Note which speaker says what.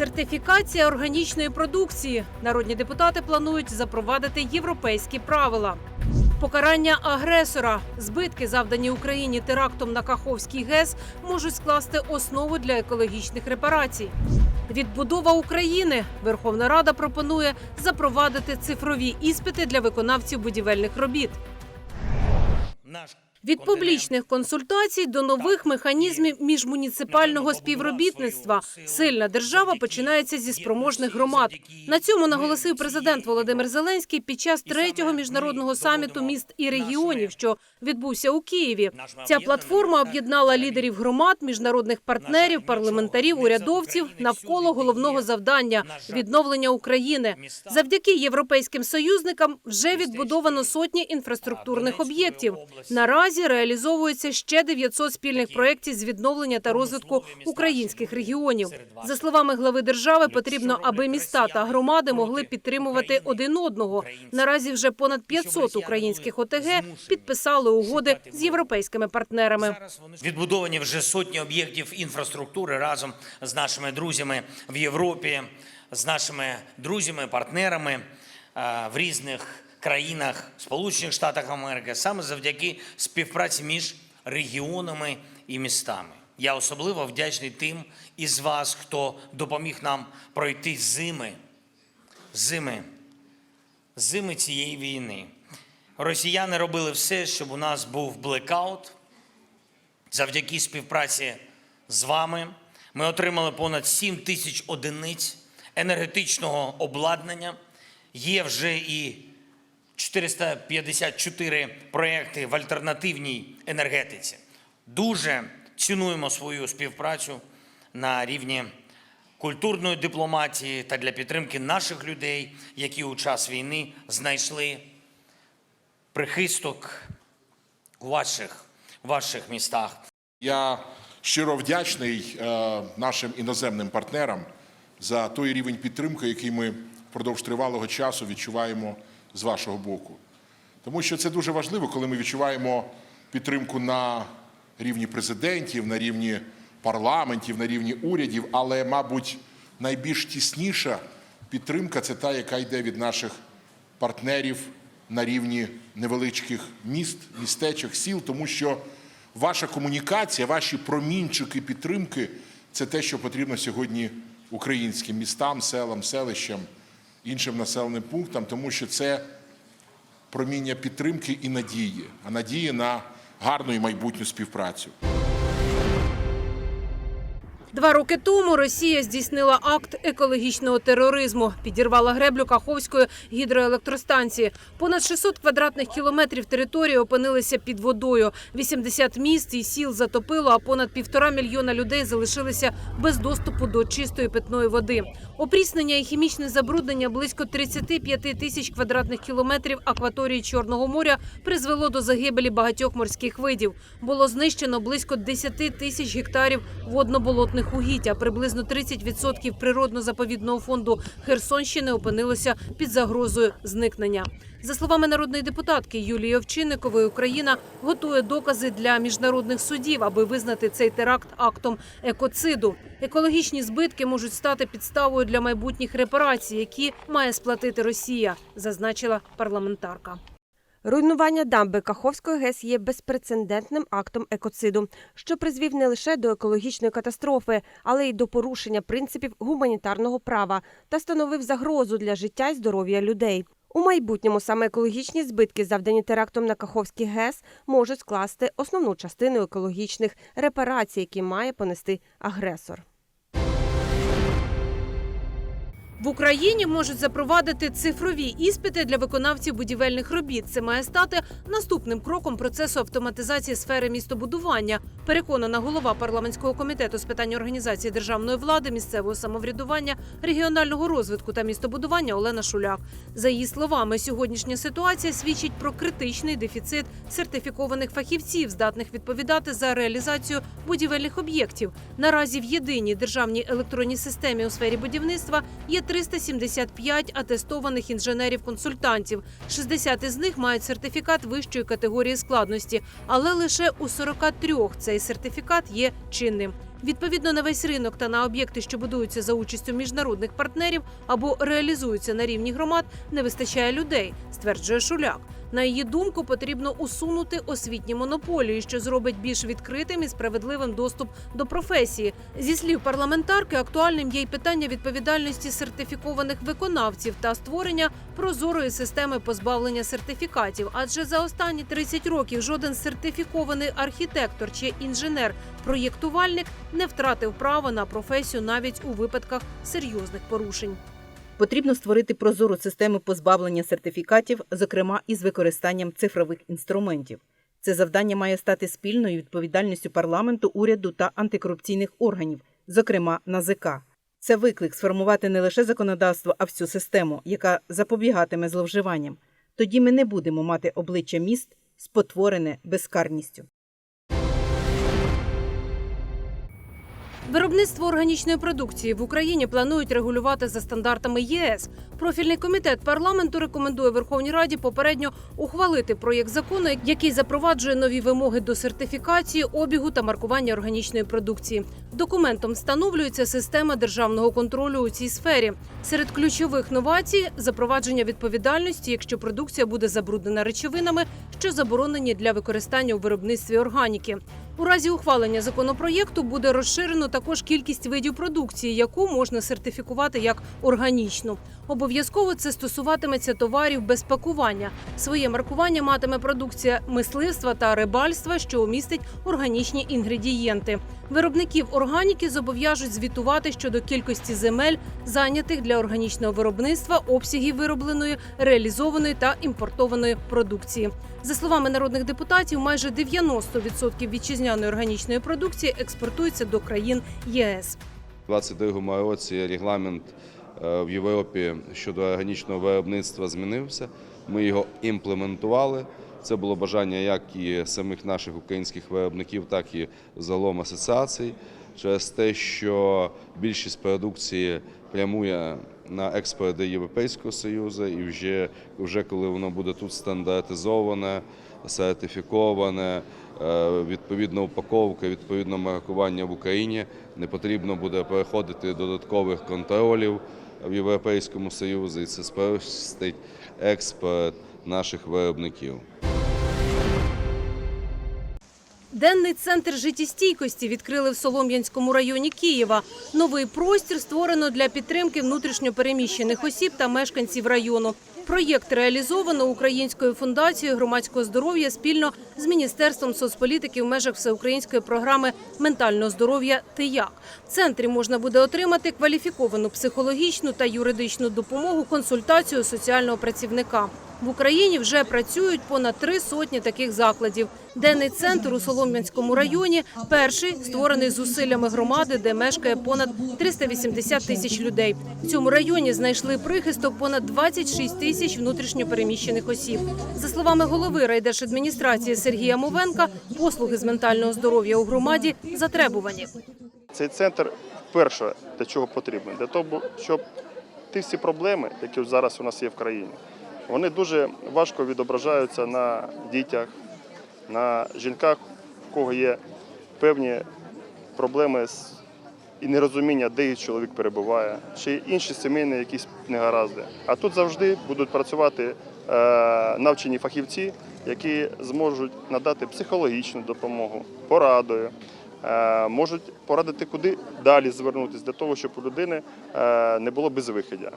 Speaker 1: Сертифікація органічної продукції. Народні депутати планують запровадити європейські правила. Покарання агресора, збитки, завдані Україні терактом на Каховський ГЕС, можуть скласти основу для екологічних репарацій. Відбудова України. Верховна Рада пропонує запровадити цифрові іспити для виконавців будівельних робіт. Від публічних консультацій до нових механізмів міжмуніципального співробітництва сильна держава починається зі спроможних громад. На цьому наголосив президент Володимир Зеленський під час третього міжнародного саміту міст і регіонів, що відбувся у Києві. Ця платформа об'єднала лідерів громад, міжнародних партнерів, парламентарів, урядовців навколо головного завдання відновлення України. Завдяки європейським союзникам вже відбудовано сотні інфраструктурних об'єктів. Наразі реалізовується ще 900 спільних проєктів з відновлення та розвитку українських регіонів. За словами глави держави, потрібно, аби міста та громади могли підтримувати один одного. Наразі вже понад 500 українських ОТГ підписали угоди з європейськими партнерами.
Speaker 2: відбудовані вже сотні об'єктів інфраструктури разом з нашими друзями в Європі, з нашими друзями, партнерами е, в різних країнах Сполучених Штатах Америки, саме завдяки співпраці між регіонами і містами. Я особливо вдячний тим із вас, хто допоміг нам пройти зими, зими, зими цієї війни. Росіяни робили все, щоб у нас був блекаут. Завдяки співпраці з вами ми отримали понад 7 тисяч одиниць енергетичного обладнання. Є вже і 454 проекти в альтернативній енергетиці. Дуже цінуємо свою співпрацю на рівні культурної дипломатії та для підтримки наших людей, які у час війни знайшли прихисток у ваших, ваших містах.
Speaker 3: Я щиро вдячний е, нашим іноземним партнерам за той рівень підтримки, який ми впродовж тривалого часу відчуваємо з вашого боку. Тому що це дуже важливо, коли ми відчуваємо підтримку на рівні президентів, на рівні парламентів, на рівні урядів, але, мабуть, найбільш тісніша підтримка це та, яка йде від наших партнерів на рівні невеличких міст, містечок, сіл, тому що ваша комунікація, ваші промінчики підтримки це те, що потрібно сьогодні українським містам, селам, селищам, іншим населеним пунктам, тому що це проміння підтримки і надії, а надії на гарну і майбутню співпрацю.
Speaker 1: Два роки тому Росія здійснила акт екологічного тероризму, підірвала греблю Каховської гідроелектростанції. Понад 600 квадратних кілометрів території опинилися під водою. 80 міст і сіл затопило, а понад півтора мільйона людей залишилися без доступу до чистої питної води. Опріснення і хімічне забруднення близько 35 тисяч квадратних кілометрів акваторії Чорного моря призвело до загибелі багатьох морських видів. Було знищено близько 10 тисяч гектарів водно-болотних угідь, приблизно 30% природно-заповідного фонду Херсонщини опинилося під загрозою зникнення. За словами народної депутатки Юлії Овчинникової, Україна готує докази для міжнародних судів, аби визнати цей теракт актом екоциду. Екологічні збитки можуть стати підставою для майбутніх репарацій, які має сплатити Росія, зазначила парламентарка.
Speaker 4: Руйнування дамби Каховської ГЕС є безпрецедентним актом екоциду, що призвів не лише до екологічної катастрофи, але й до порушення принципів гуманітарного права та становив загрозу для життя і здоров'я людей. У майбутньому саме екологічні збитки, завдані терактом на Каховський ГЕС, можуть скласти основну частину екологічних репарацій, які має понести агресор.
Speaker 1: В Україні можуть запровадити цифрові іспити для виконавців будівельних робіт. Це має стати наступним кроком процесу автоматизації сфери містобудування. Переконана голова парламентського комітету з питань організації державної влади, місцевого самоврядування, регіонального розвитку та містобудування Олена Шуляк. За її словами, сьогоднішня ситуація свідчить про критичний дефіцит сертифікованих фахівців, здатних відповідати за реалізацію будівельних об'єктів. Наразі в єдиній державній електронній системі у сфері будівництва є 375 атестованих інженерів-консультантів. 60 із них мають сертифікат вищої категорії складності, але лише у 43 цей сертифікат є чинним. Відповідно на весь ринок та на об'єкти, що будуються за участю міжнародних партнерів або реалізуються на рівні громад, не вистачає людей, стверджує Шуляк. На її думку, потрібно усунути освітні монополії, що зробить більш відкритим і справедливим доступ до професії. Зі слів парламентарки, актуальним є й питання відповідальності сертифікованих виконавців та створення прозорої системи позбавлення сертифікатів. Адже за останні 30 років жоден сертифікований архітектор чи інженер-проєктувальник не втратив права на професію навіть у випадках серйозних порушень.
Speaker 5: Потрібно створити прозору систему позбавлення сертифікатів, зокрема із використанням цифрових інструментів. Це завдання має стати спільною відповідальністю парламенту, уряду та антикорупційних органів, зокрема НАЗК. Це виклик сформувати не лише законодавство, а всю систему, яка запобігатиме зловживанням. Тоді ми не будемо мати обличчя міст, спотворене безкарністю.
Speaker 1: Виробництво органічної продукції в Україні планують регулювати за стандартами ЄС. Профільний комітет парламенту рекомендує Верховній Раді попередньо ухвалити проєкт закону, який запроваджує нові вимоги до сертифікації, обігу та маркування органічної продукції. Документом встановлюється система державного контролю у цій сфері. Серед ключових новацій запровадження відповідальності, якщо продукція буде забруднена речовинами, що заборонені для використання у виробництві органіки. У разі ухвалення законопроєкту буде розширено також кількість видів продукції, яку можна сертифікувати як органічну. Обов'язково це стосуватиметься товарів без пакування. Своє маркування матиме продукція мисливства та рибальства, що містить органічні інгредієнти. Виробників органіки зобов'яжуть звітувати щодо кількості земель, зайнятих для органічного виробництва, обсягів виробленої, реалізованої та імпортованої продукції. За словами народних депутатів, майже 90% вітчизняної органічної продукції експортується до країн ЄС.
Speaker 6: У 2022 році регламент е, в Європі щодо органічного виробництва змінився. Ми його імплементували. Це було бажання як і самих наших українських виробників, так і загалом асоціацій. Через те, що більшість продукції прямує на експорт до Європейського Союзу, і вже, вже коли воно буде тут стандартизоване, сертифіковане, е, відповідна упаковка, відповідне маркування в Україні, не потрібно буде переходити додаткових контролів в Європейському Союзі, і це спростить експорт наших виробників.
Speaker 1: Денний центр життєстійкості відкрили в Солом'янському районі Києва. Новий простір створено для підтримки внутрішньопереміщених осіб та мешканців району. Проєкт реалізовано Українською фундацією громадського здоров'я спільно з Міністерством соцполітики в межах всеукраїнської програми ментального здоров'я «Тияк». В центрі можна буде отримати кваліфіковану психологічну та юридичну допомогу, консультацію соціального працівника. В Україні вже працюють понад три сотні таких закладів. Денний центр у Солом'янському районі перший створений зусиллями громади, де мешкає понад 380 тисяч людей. В цьому районі знайшли прихисток понад 26 тисяч внутрішньопереміщених осіб. За словами голови райдержадміністрації Сергія Мовенка, послуги з ментального здоров'я у громаді затребувані.
Speaker 7: Цей центр вперше для чого потрібен? Для того, щоб ті всі проблеми, які зараз у нас є в країні, вони дуже важко відображаються на дітях, на жінках, у кого є певні проблеми з і нерозуміння, де їх чоловік перебуває, чи інші сімейні якісь негаразди. А тут завжди будуть працювати е, навчені фахівці, які зможуть надати психологічну допомогу, порадою, е, можуть порадити, куди далі звернутися для того, щоб у людини е, не було безвиходя.